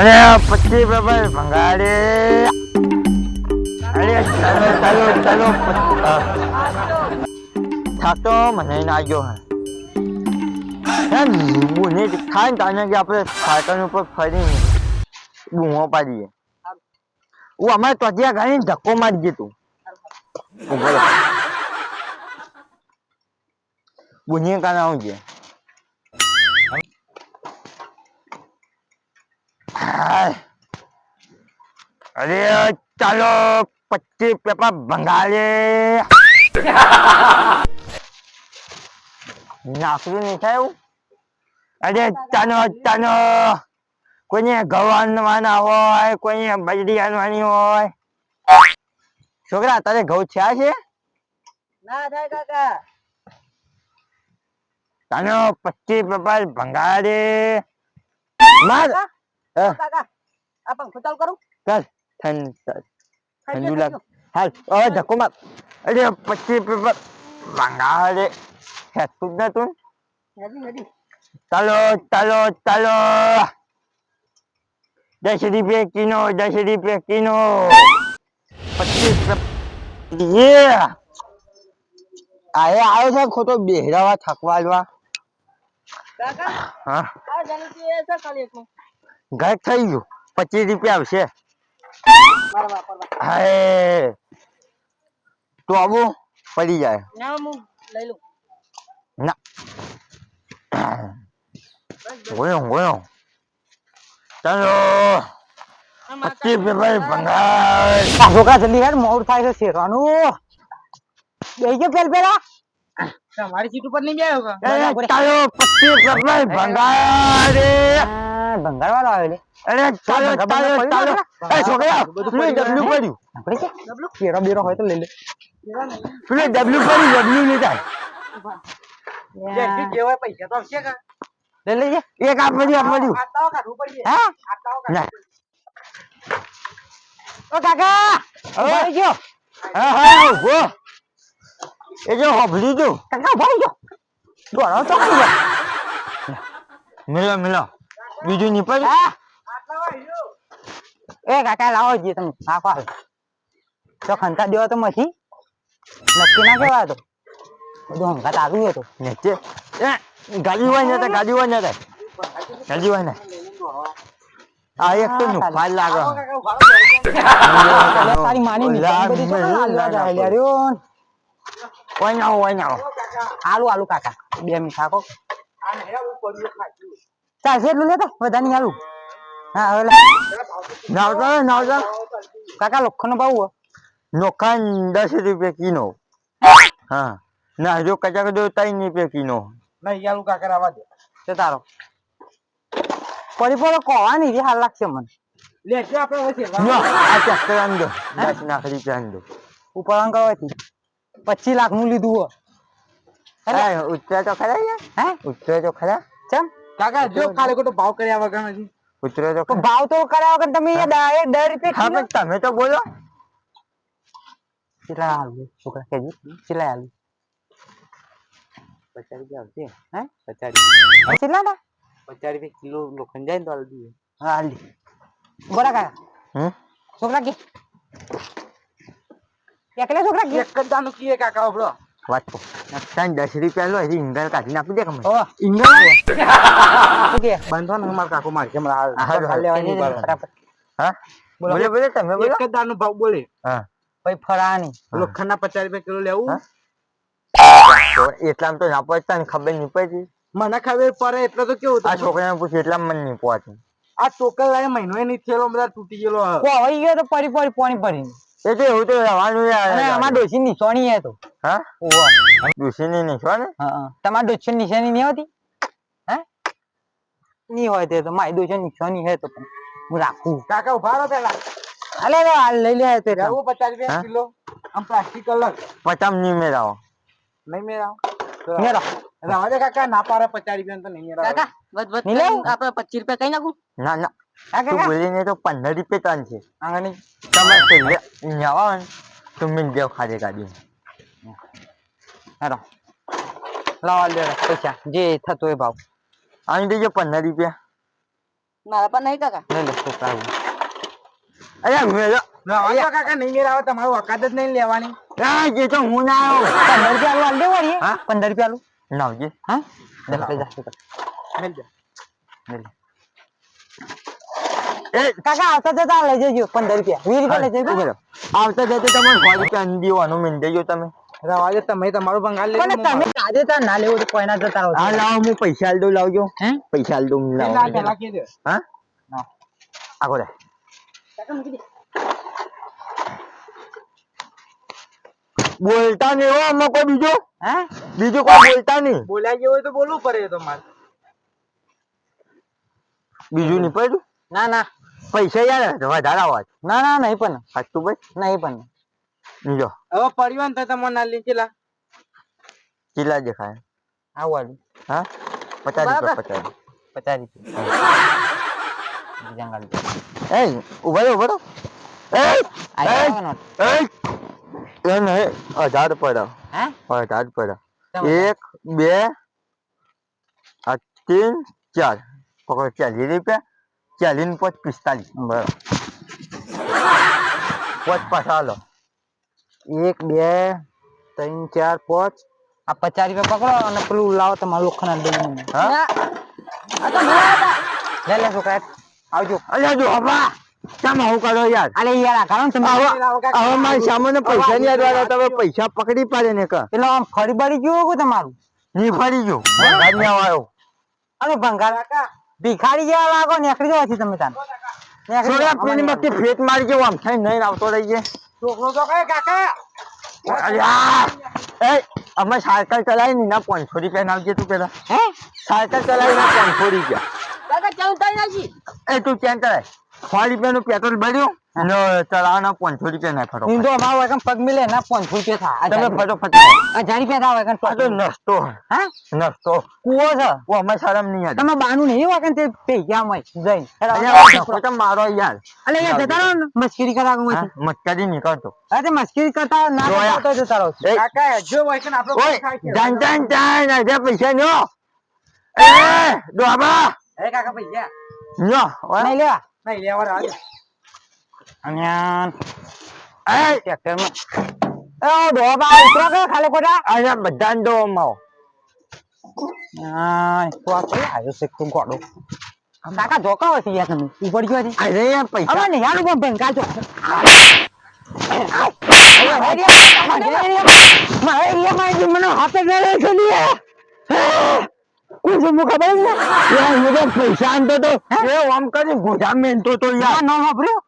અરે પછી ભાઈ ભંગાડે અરે મને નાગ્યો હે. બુને ખાય ને તાને કે આપણે સાયકલ ઉપર ફરીને બૂમો પાડીએ. હું અમારે ત્વચિયા ગાડીને ધક્કો મારી ગયો તું. ગુનેગાર રહો. અરે ચાલો પચીસ પેપર ભંગાલે નાખવું નહીં થાય અરે ચાલો ચાલો. કોઈને ગવાનવાના આનવાના હોય કોઈને બજરી આનવાની હોય. છોકરા તારે ઘઉં થયા છે? ના થાય કાકા. તાનો પચીસ પેપર ભંગારે માર. હા, કાકા આ પંખો ચાલુ કરું? ચાલ ઠંડુ લાગ. હાલ હવે ધક્કો માર. અરે પચીસ પેપર. ભંગારે હેતું જ નતું હેડી હેડી ચાલો ચાલો ચાલો. દસ રૂપિયા કિલો દસ રૂપિયા કિલો પચીસ યે આવ્યો છે ખોટો બેહરાવા થકવાડવા. જવા હા. ઘર થઈ ગયું. પચીસ રૂપિયા આવશે. હાય. તો આવું પડી જાય. ના હું લઈ લઉં. ના. ગયો ગયો ચાલો. પચીસ રૂપિયા ભંગાર છોકરા જલ્દી યાર મોડ થાય છે શેરવાનું. બેહી ગયો પેલ પેલા. તમારી સીટ ઉપર નહીં બેહો ચાલો પચીસ રૂપિયા ભંગાર ભંગાર વાળો આવેલો. અરે ચાલો ચાલો ચાલો એ છોકરા પેલું ડબલું પડ્યું. આપણે છે. કેરો બેરો હોય તો લઈ લે. પેલું ડબલું પડ્યું ડબલું લેતા જેટલી જે હોય પૈસા તો આવશે કા? લઈ લેજે. એક હા ઓ કાકા! ગયો. હા હા ઊભો. એ જો કાકા ભાઈ ગયો. દોડો તો. ગયો મિલો મિલો. બીજું નહીં પડ્યું? હા. એ કાકા લાવો જે તમે. નાખો હાલ. તો ખંતા દેવો તો મથી નક્કી ના કેવા તો. બધું હંકાત આવ્યું હતું નીચે. ગાડી હોય ને તો ગાડી હોય ને તો. ગાડી હોય ને. આ એક તો નુકસાન લાગે. તારી માની નિશાની બધી હાલવા જાય લ્યા. ના. હોય ના કાકા. આલુ આલુ કાકા. બે મીઠા કો આ આવું પડ્યું ખાધું ચાલશે એટલું લેતો? વધારે નહીં આલુ હા હવે લે. નાવતા નાવતા કાકા લોખંડનો ભાવ. નોખાન દસ રૂપિયા કિલો. હા. ના જો કચાક દો ત્રણ રૂપિયા કિલો. નહીં આલું કાકા આવા દે. તે તારો. પડી પડો કોવાની રે હાલ લાગશે મને? લે છે આપણે શેરવા ના આ ચક્કર અંદર દસ લાખ રૂપિયા અંદર ઉપર આમ કરવાથી. પચીસ લાખનું લીધું હો અરે હા ઉતરે તો ખરા હે? ઉતરે તો ખરા ચમ? કાકા જો ખાલી ખોટો ભાવ કર્યા વગર નથી. ઉતરે તો ભાવ તો કર્યા વગર તમે એ દર રૂપિયા હા પણ તમે તો બોલો. કેટલા આલુ છોકરા કેજી કેટલા આલુ પચાસ રૂપિયા આવશે. હે? પચાસ કેટલા ના પચાસ રૂપિયા કિલો લોખંડ જાય ને તો આલુ હા આલી બોલા કાકા. હમ છોકરા કે એકલે છોકરા કે એક જ દાનું કીએ કાકા આપણો વાત તો દસ રૂપિયા લો હજી ઇંગલ કાઢી નાખી દે કમે ઇંગલ કે? બાંધો ને મારા કાકો મારે કેમ હા, બોલો. બોલે તમે બોલો. એક દાનો ભાવ બોલે. હા. ભાઈ ફરાની લોખંડના પચાસ રૂપિયા કિલો લેવું? એટલા તો એટલામાં તો ના પહોંચતા ને ખબર નહીં પડી મને ખબર પડે એટલે તો કેવું આ છોકરા છોકરાને પૂછ્યું એટલા મને નહીં પહોંચે. આ લાય મહિનો નહીં થયેલો બધા તૂટી ગયેલો હોય ગયો તો પડી પડી પાણી ભરી એ હું તો યાર અને અમાર ડોશી નિશાની હે તો. હા? ઓવા નહીં છો ને હા. તમાર ડોશી નિશાની નહીં હોતી? હે? નહીં હોય તે તો. મારી ડોશી નિશાની હે તો હું રાખું. કાકા ઊભા રહો પેલા. અલે રે હાલ લઈ લે તે એટલે. લેવું પચાસ રૂપિયા હા? કિલો? આમ પ્લાસ્ટિક અલગ. પચામ નહીં મેળાવો. નહીં મેળાવ? મેલો રવા દે કાકા ના પાડે પચાસ રૂપિયા તો નહીં મેળાવ. કાકા વધ વધ આપણે પચીસ રૂપિયા કઈ નાખું? ના ના. તું બોલીને તો પંદર રૂપિયા ટન છે. આંગણી તમે છેલ્લે અહીંયા ને તો મિલ દેવ ખાધે ગાડી. હેરો લાવા લે પૈસા. જે થતો એ ભાવ. આની દેજો પંદર રૂપિયા. મારા પર નહીં કાકા? અરે કાકા નહીં મેળ આવે તમારું વખત જ નહીં લેવાની. આ જે તો હું ના આવ્યો પંદર રૂપિયા આલુ આલ દે હા? પંદર રૂપિયા આલુ. હા? જા. જા. એ કાકા આવતા જતા લઈ જજો પંદર રૂપિયા. વીસ રૂપિયા લઈ જજો. આવતા જતા તમને સો રૂપિયા નહીં દેવાનું મેં તમે. રવા દે તમે તમારું બંગાળ લઈ પણ તમે આજે તાર ના લેવું તો કોઈના જતા રહો. હા લાવો હું પૈસા આલ દઉં લાવજો. હે? પૈસા આલ દઉં લાવો પેલા કહી દે હા? આગો રે. બોલતા નહીં હો આમાં કોઈ બીજો? હે? બીજું કોઈ બોલતા નહીં. બોલાઈ ગયો હોય તો બોલવું પડે તમારે બીજું નહીં પડ્યું? ના ના. પૈસા યાર વધારે હોય. ના ના નહીં પણ સાચું ભાઈ નહીં પણ. જો. હવે પડ્યું ને તો તમારે ના લી ચેલા કેટલા દેખાય આવું હા? પચાસ રૂપિયા પચાસ પચાસ રૂપિયા. એ ઊભા રહો ઊભા રહો. એ આ એ, એ એ નહીં હજાર પડ્યા હા? હજાર પડ્યા એક બે ત્રણ ચાર. પકડો ચાલીસ રૂપિયા. ચાલીસ ને પાંચ પિસ્તાલીસ બરાબર પાંચ પાછા હાલો એક બે ત્રણ ચાર પોચ આ પચાસ રૂપિયા પકડો અને પેલું લાવો તમારું લોખંડ દઈ મને હા લે લે છોકરા આવજો અલ્યા જો હવા કેમ આવું કરો યાર અરે યાર કારણ તમે હવે મારી સામાન્ય પૈસા ની યાદ તમે પૈસા પકડી પાડે ને કા પેલો આમ ફરી બળી ગયો કે તમારું ની ફરી ગયો ભંગાર આવ્યો અરે ભંગાર ભિખારી જેવા લાગો નીકળી જવાથી તમે તાન. છોકરા પેલી અમારી ફેટ મારી ગયો આમ થઈ નહીં આવતો રહી છે છોકરો તો કઈ કાકા. અલ્યા એ અમે સાયકલ ચલાવી ને ના પાંચસો રૂપિયા નાખજે તું પેલા. હે? સાયકલ ચલાવી ના પાંચસો રૂપિયા. કાકા ચાલુ નાખી એ તું ક્યાં ચલાય સો રૂપિયાનું પેટ્રોલ ભર્યું? ને પાંચસો રૂપિયા ના પગ મિલે ના પાંચસો રૂપિયા થાય તમે ફટોફટ હજાર રૂપિયા થાય એકમ આ તો હા? નસતો. કુવો છે. ઓ અમે શરમ નહીં તમે બાનું નહીં વાગન તે પૈસા મય જઈ. તો મારો યાર. અલે યાર જતા રહો મસ્કરી કરા હું મસ્કરી નહીં કરતો અરે તે મસ્કરી કરતા ના જોયા. કરતા હોય તો જતા રહો. કાકા જો હોય છે આપણો પૈસા નો જાન જાન જાન આજે પૈસા ન્યો એ ડોબા. એ કાકા પૈસા. નહીં લેવા. નહીં લેવા. અને એ! ટ્રેક્ટરમાં એ ડોબા ઉતરો કે ખાલી ખોટા? આજે બધા ડો માવો. હા તો આ કઈ આવ્યો છે તું ગોડો. કાકા હોય છે યાર તમે. ઉપર ગયો છે આજે યાર પૈસા. હવે ને યાર પણ ભંગા છો મને હાથે ગળે છે ને કુછ મુખ ખબર ને યાર તો પૈસા આનતો તો એ આમ કરી ગોધા મેં તો તો યાર. નો વાપર્યો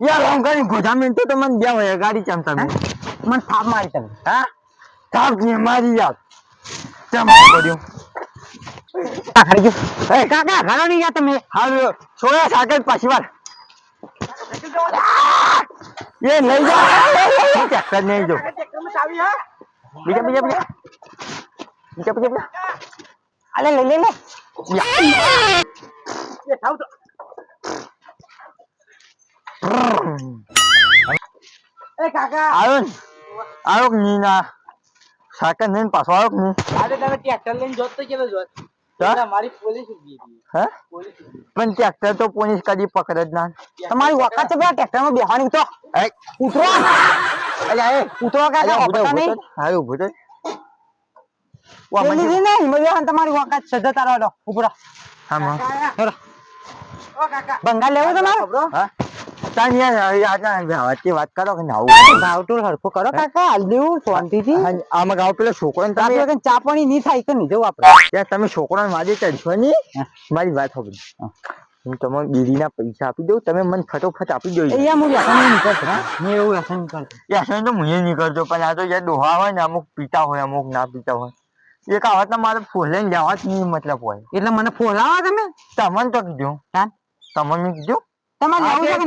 યાર હું કરી ગોધા તો તમને બે હોય ગાડી ચમ તમે. મને થાપ મારી તમે. હા? થાપ ને મારી યાર. ચમ પડ્યું કાકા ગયો? એ કાકા ઘણો નહીં ગયા તમે? હારું છોડા સાકર પાછી વાર. એ લઈ જાઓ ચક્કર નહીં જો. બીજા બીજા બીજા. બીજા બીજા બીજા. અલે લે લે. લે એ થાવ તો. એ કાકા. આવ્યો ને. આવ્યો કે નહીં ના? સાકર નહીં પાછો આવ્યો કે નહીં? આજે તમે ટ્રેક્ટર લઈને જોત તો કેવો જોત હા? મારી પોલીસ ઊભી હતી. હે? પોલીસ. પણ ટ્રેક્ટર તો પોલીસ કદી પકડે જ ના. તમારી વખત છે પેલા ટ્રેક્ટરમાં બેહવાની તો? એ. ઉતરો. અલ્યા એ ઉતરો કાકા અલ્યા પતા ઊભો નહીં. હારું ઊભો છે. રી નહીં મને તમારી વખત છે જતા રહો તો ઉપરો હા માં. કાકા બંગાળ લેવું તમારે હા. યાર વચ્ચે વાત કરો કે ના આવું ભાવટોળ હરખો કરો કાકા હાલ દેવું શાંતિથી આમાં ગાવ પેલો છોકરો ને તમે ચા પાણી નહીં થાય કે નહીં? જવું આપણે. તમે છોકરાને વાજે ચડશો મારી વાત સાંભળો. હું. તમને બીડીના પૈસા આપી દઉં તમે મને ફટોફટ આપી દો અહીંયા હું વ્યસન નહીં કરતો હું. એવું વ્યસન કરતો. યાર તો હું નહીં કરતો પણ આ તો યાર ડોહા હોય ને અમુક પીતા હોય અમુક ના પીતા હોય. એક આવત ના મારે ફોલે જવા જ નહીં મતલબ હોય. એટલે મને ફોલાવા તમે. તમને તો કીધું. તમને કીધું? તમારે આ છે કે?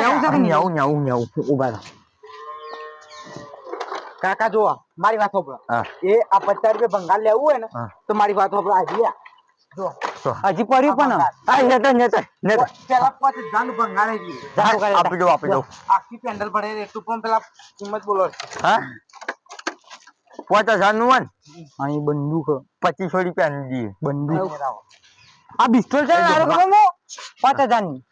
લેવું છે કે નહીં ન્યાવું ન્યાવું ન્યાવું ઊભા રહો. કાકા જો મારી વાત સાંભળો. એ આ પચાસ રૂપિયા ભંગાર લેવું હોય ને તો મારી વાત સાંભળો. આવી જો હજી પડ્યું પણ આ નેતા નેતા નેતા. પેલા પાંચ ધન ભંગાર આપી દો આપી દો. આખી પેન્ડલ ભરે એટલું પણ પેલા કિંમત બોલો હા? પાંચ હજારનું હોય અહીં બંદૂક. પચીસો રૂપિયા ની દઈએ બંદૂક એવું. આ બિસ્ટોલ છે ને આ મો પાંચ હજારની.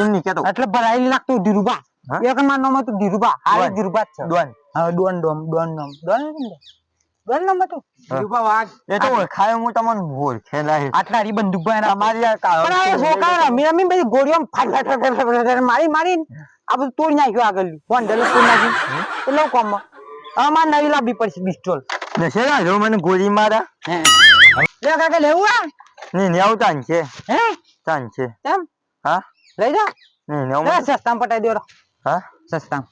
એમ નહીં કેતો એટલે ભરાયેલી ધીરુબા હા? એક માર નામ હતું ધીરુબા હારે જ છે. ડોન. હા ડોન ડોન ડોન નામ ડોન ડોન નામ હતું ધીરુભા વાઘ. એ તો ઓળખાય હું તમને ઓળખેલા છે આટલા હારી બંદૂક ભાઈ તમારી આ કાળો પણ આ છોકરા રમી રમી બધી ગોળીઓ ફાટ ફાટ ફાટ મારી મારી આ બધું તોડી નાખ્યું આગળ. ફોન ડેલો તોડી નાખ્યું એટલે કોમ. અમાર નવી લાવવી પડશે પિસ્તોલ નશેલા જો મને ગોળી મારા? લે કાકા લેવું આ? ને નેવ તાન છે. હે? તાન છે. એમ? હા. લઈ જા. ને નેવ સસ્તામાં પટાઈ દેવડો હા? સસ્તામાં.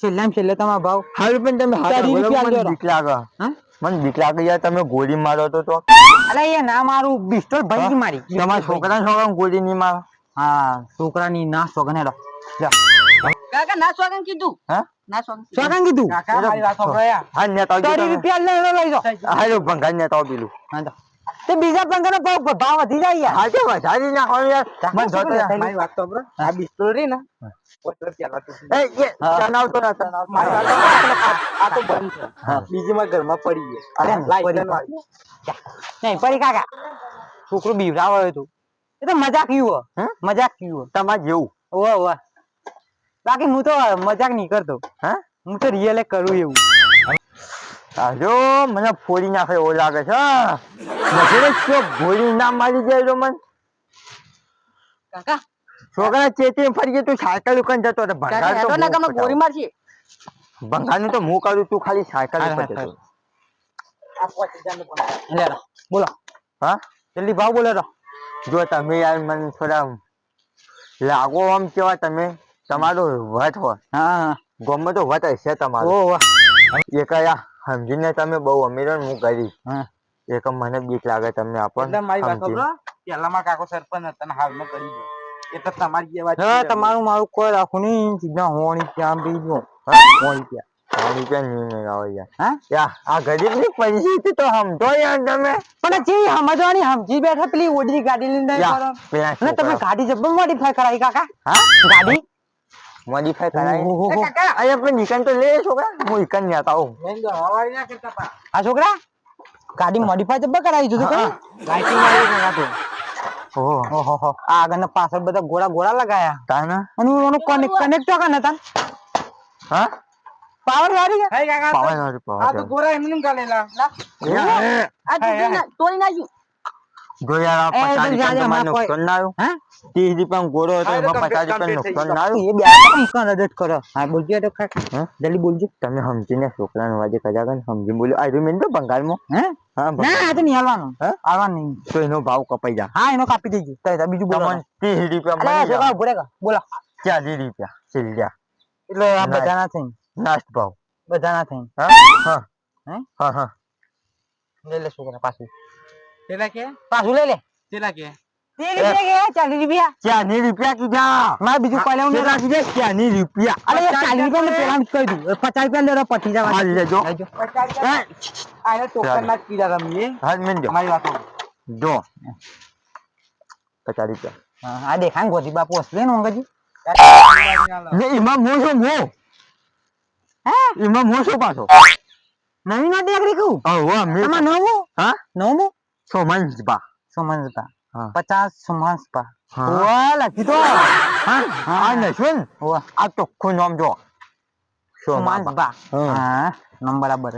છેલ્લામાં છેલ્લે તમારો ભાવ? હાલ પણ તમે હાથ ચાલી બોલો, રૂપિયા મને બીક લાગે. મને બીક લાગે યાર તમે ગોળી મારો તો તો. અરે એ ના મારું પિસ્તોલ ભાઈ મારી. તમારા છોકરા છોકરા ગોળી નહીં મારો? હા છોકરાની ના સોગન હેડો. કાકા ના સ્વાગત કીધું? હા? ના સ્વાગત કીધું. કાકા મારી વાત હા ને તાવ તારી રૂપિયા લઈ હાલો ભંગાર ને તાવ પીલું હા તો. તે બીજા પંખાનો ભાવ ભાવ વધી જાય યાર. હા તે વધારી નાખો યાર. મન જોતો મારી વાત સાંભળો આ બિસ્તોલ રી ને તો છોકરું બીવરાવે તું. એ તો મજાક યુ હે? મજાક યુ તમારે જેવું. ઓવે ઓવે. બાકી હું તો મજાક નહીં કરતો. હા? હું તો રિયલ કરું એવું. આજો મને ફોડી નાખે એવો લાગે છે હા. નથી ગોળી ના મારી જાય તો મને. કાકા. છોકરા ચેતી ફરી ગયો તું સાયકલ ઉકન જતો હતો ભંગાર તો ને. ગોળી મારશે ભંગારનું તો હું કરું તું ખાલી સાયકલ ઉપર. જતો. લે બોલો. હા? જલ્દી ભાવ બોલો રો જો તમે યાર મને થોડા લાગો આમ કેવા તમે તમારો વટ હોય. હા હા. ગમે તો વટ હશે તમારો. ઓ વાહ. એ કયા સમજીને તમે બહુ અમીર હો ને હા. એક મને બીક લાગે તમે આપો એટલે મારી વાત. સાંભળો પેલા માં કાકો સરપંચ હતા ને હાલમાં કરી દો. તો તમારી જે વાત હા તમારું મારું કોઈ રાખું નહીં. સીધા હોણી ત્યાં બી જો હા? હોણી ત્યાં. નહીં યાર હા? આ ગરીબની પરિસ્થિતિ તો સમજો યાર તમે. પણ જે સમજવાની સમજી બેઠા પેલી ઓડી ગાડી લઈને કરો. અને તમે. ગાડી જબર મોડીફાઈ કરાવી કાકા. હા? ગાડી? મોડીફાઈ કરાય. ઓહો, ઓહો. અરે પણ ઈકન તો લે છોકરા. હું ઈકન નહીં આવતા હું હવારી ના કરતા પા. આ છોકરા? ગાડી મોડીફાઈ જબર કરાવી દીધું. કઈ લાઇટિંગ વાળી કાકા તો ઓહો હો આ આગળ ને પાછળ બધા ગોળા ગોળા લગાયા. તાના? અને ઓનું કનેક્ટ કનેક્ટ કને તા હા? પાવર વાળી છે? હે કાકા, પાવર તો- પાવર આ તો ગોરા એમને એમ ગાલેલા. લા. આ ના- તોડી નાખ્યું જો યાર આ એ, પચાસ તો જાજે, રૂપિયાનું હમણાં તમારે નુકસાન ના આવ્યું. હા? ત્રીસ રૂપિયાનો ગોળો હતો હા, એ તો એમાં પચાસ complete થઈ નુકસાન ના આવ્યું. એ બે તો કઈ કરો. હા બોલજો તો કાકા જલ્દી બોલજો. તમે સમજીને છોકરાને વાજે કદાચ સમજી બોલ્યો. આ રૂમ તો બંગાળમાં હે? હા ના તો નહીં હાલવાનું હે? નહીં. તો એનો ભાવ કપાઈ જા હા એનો કાપી દેજો. તો બીજું બોલો ત્રીસ રૂપિયા રહે બોલો. ચાલીસ રૂપિયા છેલ્લા એટલે આ બધા ના થઈ લાસ્ટ ભાવ. બધા ના થઈને. હા? હા. હે? હા હા. લઈ લે છોકરા પાછું. પેલા કે? પાછું લઈ લે. પેલા કે? ત્રીસ રૂપિયા કે? રૂપિયા? કીધા. મારે બીજું કોઈ લેવું કેટલા નહીં રૂપિયા. અરે યાર, રૂપિયા પેલા કહી દીધું પચાસ રૂપિયા લેરો પતી જવા લેજો. લેજો. આ ટોકન ના કીધા રમીએ હાલ મેં મારી વાત. જો. પચાસ રૂપિયા. આ દેખાય ને ગોધી બાપુ હસલે ને અંગજી. એમાં મો છો મો? હે? એમાં મો છો પાછો? નવી ના દેખરી કહું હા નવું? હા? નવું? સોમંત બા. સુમંસપા હા. પચાસ હા. ઓવા લખી દો હા. આ નશું ઓવા. આ ચોખ્ખું નામ જો. સોમા સુમંસપા હા. હા. નંબર બરાબર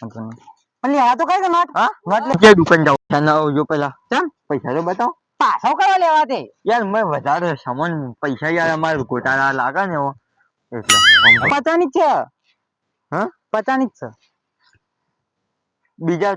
વાંધો નહીં. પણ લેવા તો કઈ નોટ હા? નોટ કે દુકાન જાવ ના આવજો પેલા. ચમ? પૈસા તો બતાવો. પાછો કયો લેવા તે? યાર મેં વધારે સામાન પૈસા યાર અમારે ગોટાળા લાગે ને એટલે પચાની છે. હા? પચાની જ છે. બીજા